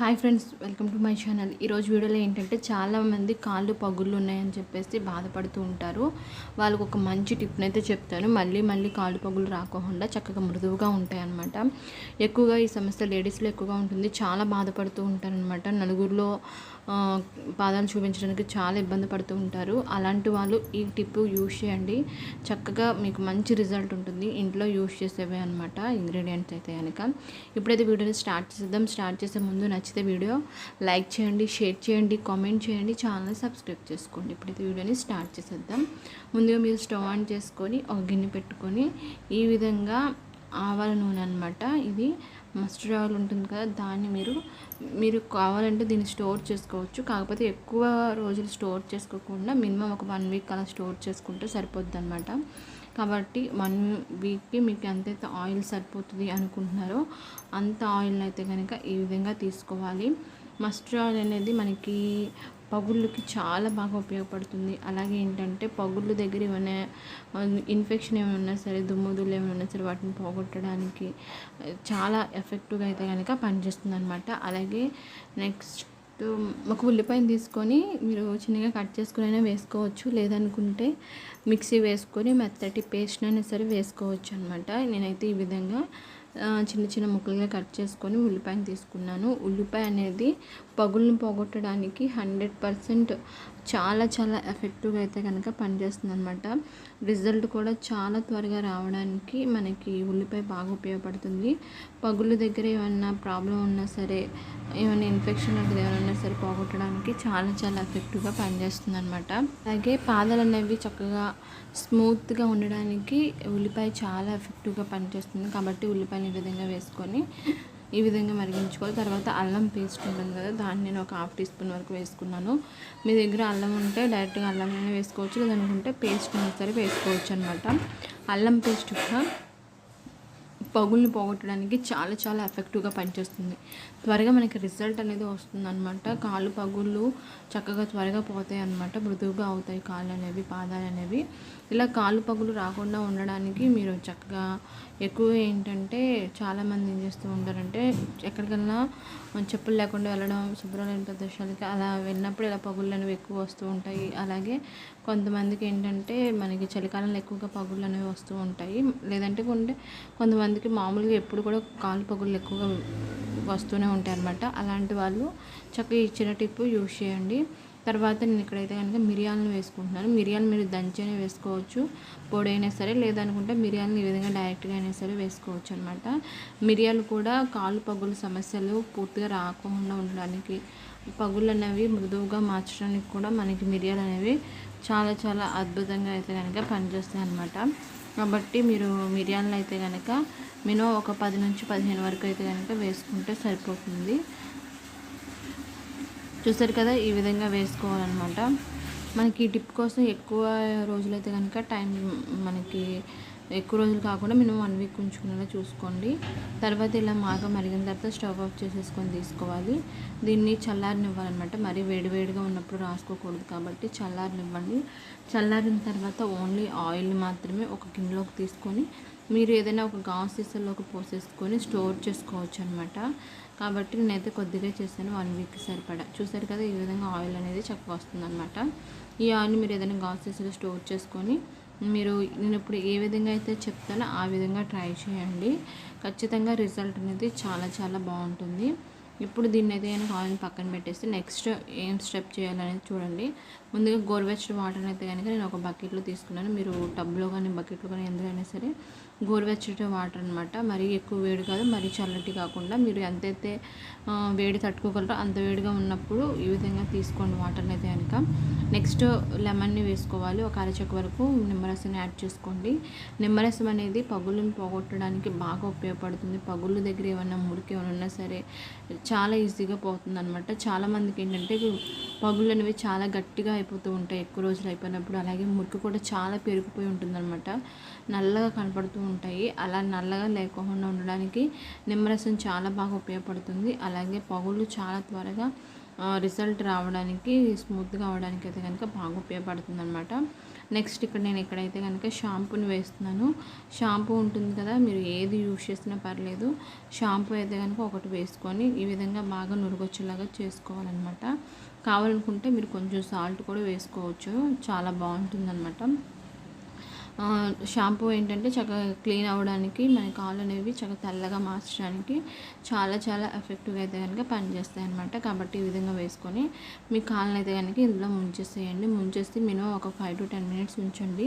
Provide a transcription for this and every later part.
Hi friends welcome to my channel. ఈరోజు వీడియోలో ఏంటంటే చాలామంది కాళ్ళు పగుళ్ళు ఉన్నాయని చెప్పేసి బాధపడుతూ ఉంటారు. వాళ్ళకు ఒక మంచి టిప్ని అయితే చెప్తాను. మళ్ళీ మళ్ళీ కాళ్ళు పగులు రాకుండా చక్కగా మృదువుగా ఉంటాయి అన్నమాట ఎక్కువగా ఈ సమస్య లేడీస్లో ఎక్కువగా ఉంటుంది. చాలా బాధపడుతూ ఉంటారనమాట నలుగురిలో పాదాలు చూపించడానికి చాలా ఇబ్బంది పడుతూ ఉంటారు. అలాంటి వాళ్ళు ఈ టిప్ యూజ్ చేయండి. చక్కగా మీకు మంచి రిజల్ట్ ఉంటుంది. ఇంట్లో యూజ్ చేసేవే అనమాట ఇంగ్రీడియంట్స్ అయితే కనుక ఇప్పుడైతే వీడియోని స్టార్ట్ చేద్దాం స్టార్ట్ చేసే ముందు నచ్చితే వీడియో లైక్ చేయండి షేర్ చేయండి కామెంట్ చేయండి ఛానల్ సబ్స్క్రైబ్ చేసుకోండి. ఇప్పుడైతే వీడియోని స్టార్ట్ చేసేద్దాం. ముందుగా మీరు స్టవ్ ఆన్ చేసుకొని ఒక గిన్నె పెట్టుకొని ఈ విధంగా ఆవాల నూనె అనమాట ఇది మస్టర్డ్ ఆయిల్ ఉంటుంది కదా దాన్ని మీరు మీరు కావాలంటే దీన్ని స్టోర్ చేసుకోవచ్చు. కాకపోతే ఎక్కువ రోజులు స్టోర్ చేసుకోకుండా మినిమం ఒక వన్ వీక్ అలా స్టోర్ చేసుకుంటే సరిపోద్ది అనమాట కాబట్టి వన్ వీక్కి మీకు ఎంతైతే ఆయిల్ సరిపోతుంది అనుకుంటున్నారో అంత ఆయిల్ అయితే కనుక ఈ విధంగా తీసుకోవాలి. మస్టర్డ్ ఆయిల్ అనేది మనకి పగుళ్ళకి చాలా బాగా ఉపయోగపడుతుంది. అలాగే ఏంటంటే పగుళ్ళు దగ్గర ఏమైనా ఇన్ఫెక్షన్ ఏమైనా ఉన్నా సరే దుమ్ముదులు ఏమైనా ఉన్నా సరే వాటిని పోగొట్టడానికి చాలా ఎఫెక్టివ్గా అయితే కనుక పనిచేస్తుంది అనమాట అలాగే నెక్స్ట్ ఒక ఉల్లిపాయను తీసుకొని మీరు చిన్నగా కట్ చేసుకునైనా వేసుకోవచ్చు. లేదనుకుంటే మిక్సీ వేసుకొని మెత్తటి పేస్ట్ అయినా సరే వేసుకోవచ్చు అనమాట నేనైతే ఈ విధంగా చిన్న చిన్న ముక్కలుగా కట్ చేసుకొని ఉల్లిపాయను తీసుకున్నాను. ఉల్లిపాయ అనేది పగులను పోగొట్టడానికి హండ్రెడ్ పర్సెంట్ చాలా చాలా ఎఫెక్టివ్గా అయితే కనుక పనిచేస్తుంది అనమాట రిజల్ట్ కూడా చాలా త్వరగా రావడానికి మనకి ఉల్లిపాయ బాగా ఉపయోగపడుతుంది. పగుళ్ళ దగ్గర ఏమన్నా ప్రాబ్లం ఉన్నా సరే ఏమైనా ఇన్ఫెక్షన్ లాంటిది ఏమైనా ఉన్నా సరే పోగొట్టడానికి చాలా చాలా ఎఫెక్టివ్గా పనిచేస్తుంది అనమాట అలాగే పాదాలు అనేవి చక్కగా స్మూత్గా ఉండడానికి ఉల్లిపాయ చాలా ఎఫెక్టివ్గా పనిచేస్తుంది. కాబట్టి ఉల్లిపాయని ఈ విధంగా వేసుకొని ఈ విధంగా మరిగించుకోవాలి. తర్వాత అల్లం పేస్ట్ ఉంటుంది కదా దాన్ని నేను ఒక హాఫ్ టీ స్పూన్ వరకు వేసుకున్నాను. మీ దగ్గర అల్లం ఉంటే డైరెక్ట్గా అల్లం వేసుకోవచ్చు. లేదనుకుంటే పేస్ట్ అయినా సరే వేసుకోవచ్చు అనమాట అల్లం పేస్ట్ కూడా పగుల్ని పోగొట్టడానికి చాలా చాలా ఎఫెక్టివ్గా పనిచేస్తుంది. త్వరగా మనకి రిజల్ట్ అనేది వస్తుంది అనమాట కాళ్ళు పగుళ్ళు చక్కగా త్వరగా పోతాయి అనమాట మృదువుగా అవుతాయి కాళ్ళు అనేవి పాదాలు అనేవి. ఇలా కాళ్ళు పగులు రాకుండా ఉండడానికి మీరు చక్కగా ఎక్కువ ఏంటంటే చాలామంది ఏం చేస్తూ ఉంటారంటే ఎక్కడికైనా చెప్పులు లేకుండా వెళ్ళడం శుభ్రమైన ప్రదేశాలకి అలా వెళ్ళినప్పుడు ఇలా పగుళ్ళు అనేవి ఎక్కువ వస్తూ ఉంటాయి. అలాగే కొంతమందికి ఏంటంటే మనకి చలికాలంలో ఎక్కువగా పగుళ్ళు అనేవి వస్తూ ఉంటాయి. లేదంటే కొంటే కొంతమంది కొంతమందికి మామూలుగా ఎప్పుడు కూడా కాలు పగుళ్ళు ఎక్కువగా వస్తూనే ఉంటాయి అనమాట అలాంటి వాళ్ళు చక్కగా ఇచ్చిన టిప్ యూజ్ చేయండి. తర్వాత నేను ఇక్కడైతే కనుక మిరియాలను వేసుకుంటున్నాను. మిరియాలు మీరు దంచైనా వేసుకోవచ్చు పొడి అయినా సరే లేదనుకుంటే మిరియాలను ఈ విధంగా డైరెక్ట్గా అయినా సరే వేసుకోవచ్చు అనమాట మిరియాలు కూడా కాలు పగులు సమస్యలు పూర్తిగా రాకుండా ఉండడానికి పగులు అనేవి మృదువుగా మార్చడానికి కూడా మనకి మిరియాలు అనేవి చాలా చాలా అద్భుతంగా అయితే కనుక పనిచేస్తాయి అనమాట కాబట్టి మీరు మిరియాలను అయితే కనుక మినిమం ఒక పది నుంచి పదిహేను వరకు అయితే కనుక వేసుకుంటే సరిపోతుంది. చూసారు కదా ఈ విధంగా వేసుకోవాలన్నమాట. మనకి ఈ టిప్ కోసం ఎక్కువ రోజులైతే కనుక టైం మనకి ఎక్కువ రోజులు కాకుండా మినిమం వన్ వీక్ ఉంచుకునేలా చూసుకోండి. తర్వాత ఇలా బాగా మరిగిన తర్వాత స్టవ్ ఆఫ్ చేసేసుకొని తీసుకోవాలి. దీన్ని చల్లారనివ్వాలన్నమాట. మరీ వేడివేడిగా ఉన్నప్పుడు రాసుకోకూడదు కాబట్టి చల్లారనివ్వండి. చల్లారిన తర్వాత ఓన్లీ ఆయిల్ మాత్రమే ఒక గిన్నెలోకి తీసుకొని మీరు ఏదైనా ఒక గాస్ సీసాలోకి పోసేసుకొని స్టోర్ చేసుకోవచ్చు అనమాట కాబట్టి నేనైతే కొద్దిగా చేశాను వన్ వీక్ సరిపడా. చూసారు కదా ఈ విధంగా ఆయిల్ అనేది చక్కగా వస్తుందన్నమాట. ఈ ఆయిల్ని మీరు ఏదైనా గాస్ సీసాలో స్టోర్ చేసుకొని మీరు నేను ఇప్పుడు ఏ విధంగా అయితే చెప్తానో ఆ విధంగా ట్రై చేయండి. ఖచ్చితంగా రిజల్ట్ అనేది చాలా చాలా బాగుంటుంది. ఇప్పుడు దీన్ని అయితే నేను ఆయిల్ పక్కన పెట్టేసి నెక్స్ట్ ఏం స్టెప్ చేయాలనేది చూడండి. ముందుగా గోరువెచ్చని వాటర్ అయితే కనుక నేను ఒక బకెట్లో తీసుకున్నాను. మీరు టబ్లో కానీ బకెట్లో కానీ ఎందుకైనా సరే గోరువెచ్చటి వాటర్ అనమాట మరీ ఎక్కువ వేడి కాదు మరీ చల్లటి కాకుండా మీరు ఎంతైతే వేడి తట్టుకోగలరో అంత వేడిగా ఉన్నప్పుడు ఈ విధంగా తీసుకోండి వాటర్ని అయితే కనుక నెక్స్ట్ లెమన్ని వేసుకోవాలి. ఒక అరచక్క వరకు నిమ్మరసం యాడ్ చేసుకోండి. నిమ్మరసం అనేది పగుళ్ళను పోగొట్టడానికి బాగా ఉపయోగపడుతుంది. పగుళ్ళ దగ్గర ఏమన్నా మురికి ఏమైనా ఉన్నా సరే చాలా ఈజీగా పోతుంది అనమాట చాలామందికి ఏంటంటే పగుళ్ళు అనేవి చాలా గట్టిగా అయిపోతూ ఉంటాయి ఎక్కువ రోజులు అయిపోయినప్పుడు. అలాగే మురికి కూడా చాలా పెరిగిపోయి ఉంటుందన్నమాట. నల్లగా కనపడుతూ ఉంటాయి. అలా నల్లగా లేకుండా ఉండడానికి నిమ్మరసం చాలా బాగా ఉపయోగపడుతుంది. అలాగే పగుళ్ళు చాలా త్వరగా రిజల్ట్ రావడానికి స్మూత్గా అవడానికి అయితే కనుక బాగా ఉపయోగపడుతుంది అనమాట నెక్స్ట్ ఇక్కడ నేను ఎక్కడైతే కనుక షాంపూని వేస్తున్నాను. షాంపూ ఉంటుంది కదా మీరు ఏది యూజ్ చేసినా పర్లేదు. షాంపూ అయితే కనుక ఒకటి వేసుకొని ఈ విధంగా బాగా నురుగొచ్చేలాగా చేసుకోవాలన్నమాట. కావాలనుకుంటే మీరు కొంచెం సాల్ట్ కూడా వేసుకోవచ్చు. చాలా బాగుంటుందన్నమాట. షాంపూ ఏంటంటే చక్కగా క్లీన్ అవ్వడానికి మన కాళ్ళు అనేవి చక్కగా తెల్లగా మార్చడానికి చాలా చాలా ఎఫెక్టివ్గా అయితే కనుక పనిచేస్తాయి అనమాట కాబట్టి ఈ విధంగా వేసుకొని మీ కాళ్ళని అయితే కనుక ఇందులో ముంచేసేయండి. ముంచేసి మినిమం ఒక ఫైవ్ టు టెన్ మినిట్స్ ఉంచండి.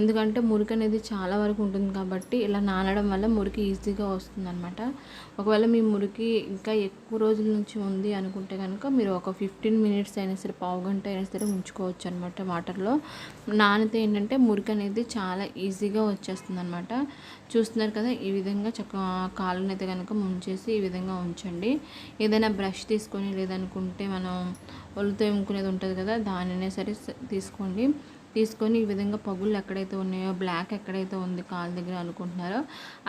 ఎందుకంటే మురికి అనేది చాలా వరకు ఉంటుంది కాబట్టి ఇలా నానడం వల్ల మురికి ఈజీగా వస్తుంది అనమాట ఒకవేళ మీ మురికి ఇంకా ఎక్కువ రోజుల నుంచి ఉంది అనుకుంటే కనుక మీరు ఒక ఫిఫ్టీన్ మినిట్స్ అయినా సరే పావు గంట అయినా సరే ఉంచుకోవచ్చు అనమాట వాటర్లో నానితే ఏంటంటే మురికి అనేది చాలా చాలా ఈజీగా వచ్చేస్తుంది అనమాట చూస్తున్నారు కదా ఈ విధంగా చక్క కాళ్ళని అయితే కనుక ముంచేసి ఈ విధంగా ఉంచండి. ఏదైనా బ్రష్ తీసుకొని లేదనుకుంటే మనం ఒళ్ళుతో ఎముకునేది ఉంటుంది కదా దానినే సరే తీసుకోండి. తీసుకొని ఈ విధంగా పగుళ్ళు ఎక్కడైతే ఉన్నాయో బ్లాక్ ఎక్కడైతే ఉంది కాలు దగ్గర అనుకుంటున్నారో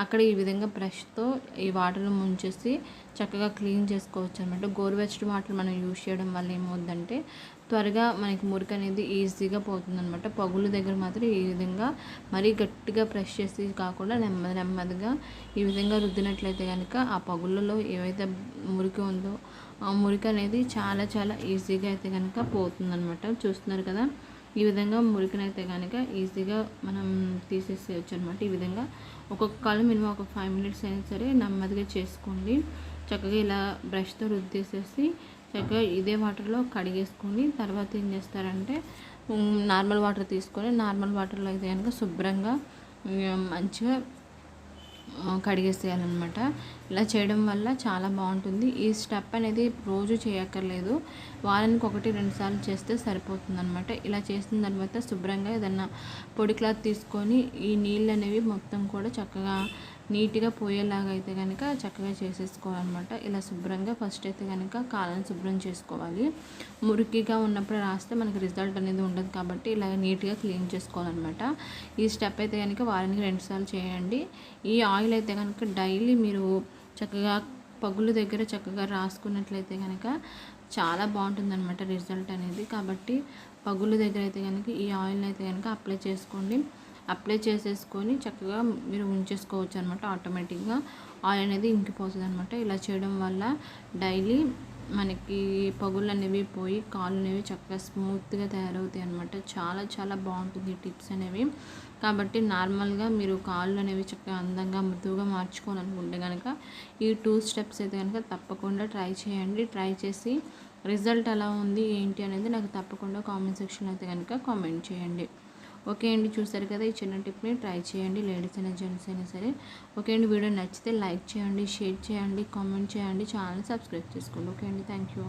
అక్కడ ఈ విధంగా బ్రష్తో ఈ వాటర్లో ముంచేసి చక్కగా క్లీన్ చేసుకోవచ్చు అనమాట గోరువెచ్చటి వాటర్ మనం యూజ్ చేయడం వల్ల ఏమవుతుందంటే త్వరగా మనకి మురికి అనేది ఈజీగా పోతుందన్నమాట. పగులు దగ్గర మాత్రం ఈ విధంగా మరీ గట్టిగా ప్రెస్ చేసి కాకుండా నెమ్మది నెమ్మదిగా ఈ విధంగా రుద్దినట్లయితే కనుక ఆ పగుళ్ళలో ఏవైతే మురికి ఉందో ఆ మురికి అనేది చాలా చాలా ఈజీగా అయితే కనుక పోతుందన్నమాట. చూస్తున్నారు కదా? ఈ విధంగా మురికినైతే కనుక ఈజీగా మనం తీసేసేయచ్చు అనమాట ఈ విధంగా. ఒక్కొక్క కాలు మినిమం ఒక ఫైవ్ మినిట్స్ అయినా సరే నెమ్మదిగా చేసుకోండి. చక్కగా ఇలా బ్రష్తో రుద్దేసేసి చక్కగా ఇదే వాటర్లో కడిగేసుకొని తర్వాత ఏం చేస్తారంటే నార్మల్ వాటర్ తీసుకొని నార్మల్ వాటర్లో అయితే కనుక శుభ్రంగా మంచిగా కడిగేసేయాలన్నమాట. ఇలా చేయడం వల్ల చాలా బాగుంటుంది. ఈ స్టెప్ అనేది రోజు చేయక్కర్లేదు. వారానికి ఒకటి రెండు సార్లు చేస్తే సరిపోతుందన్నమాట. ఇలా చేసిన తర్వాత శుభ్రంగా ఏదన్నా పొడి క్లాత్ తీసుకొని ఈ నీళ్ళు అనేవి మొత్తం కూడా చక్కగా నీట్గా పోయేలాగా అయితే కనుక చక్కగా చేసేసుకోవాలన్నమాట. ఇలా శుభ్రంగా ఫస్ట్ అయితే కనుక కాళ్ళని శుభ్రం చేసుకోవాలి. మురికిగా ఉన్నప్పుడు రాస్తే మనకి రిజల్ట్ అనేది ఉండదు కాబట్టి ఇలా నీట్గా క్లీన్ చేసుకోవాలన్నమాట. ఈ స్టెప్ అయితే కనుక వారానికి రెండుసార్లు చేయండి. ఈ ఆయిల్ అయితే కనుక డైలీ మీరు చక్కగా పగులు దగ్గర చక్కగా రాసుకున్నట్లయితే కనుక చాలా బాగుంటుందన్నమాట రిజల్ట్ అనేది. కాబట్టి పగులు దగ్గర అయితే కనుక ఈ ఆయిల్ని అయితే కనుక అప్లై చేసుకోండి. అప్లై చేసేసుకొని చక్కగా మీరు ఉంచేసుకోవచ్చు అనమాట ఆటోమేటిక్గా. ఆయిల్ అనేది ఇంకిపోతుంది అనమాట ఇలా చేయడం వల్ల డైలీ మనకి పగులు అనేవి పోయి కాళ్ళు అనేవి చక్కగా స్మూత్గా తయారవుతాయి అనమాట చాలా చాలా బాగుంటుంది టిప్స్ అనేవి. కాబట్టి నార్మల్గా మీరు కాళ్ళు అనేవి చక్కగా అందంగా మృదువుగా మార్చుకోవాలనుకుంటే కనుక ఈ టూ స్టెప్స్ అయితే కనుక తప్పకుండా ట్రై చేయండి. ట్రై చేసి రిజల్ట్ ఎలా ఉంది ఏంటి అనేది నాకు తప్పకుండా కామెంట్ సెక్షన్లో అయితే కనుక కామెంట్ చేయండి. ఓకే అండి చూసారు కదా ఈ చిన్న టిప్ని ట్రై చేయండి లేడీస్ అయినా జెంట్స్ అయినా సరే. ఓకే అండి వీడియో నచ్చితే లైక్ చేయండి షేర్ చేయండి కామెంట్ చేయండి ఛానల్ సబ్స్క్రైబ్ చేసుకోండి. ఓకే అండి థ్యాంక్ యూ.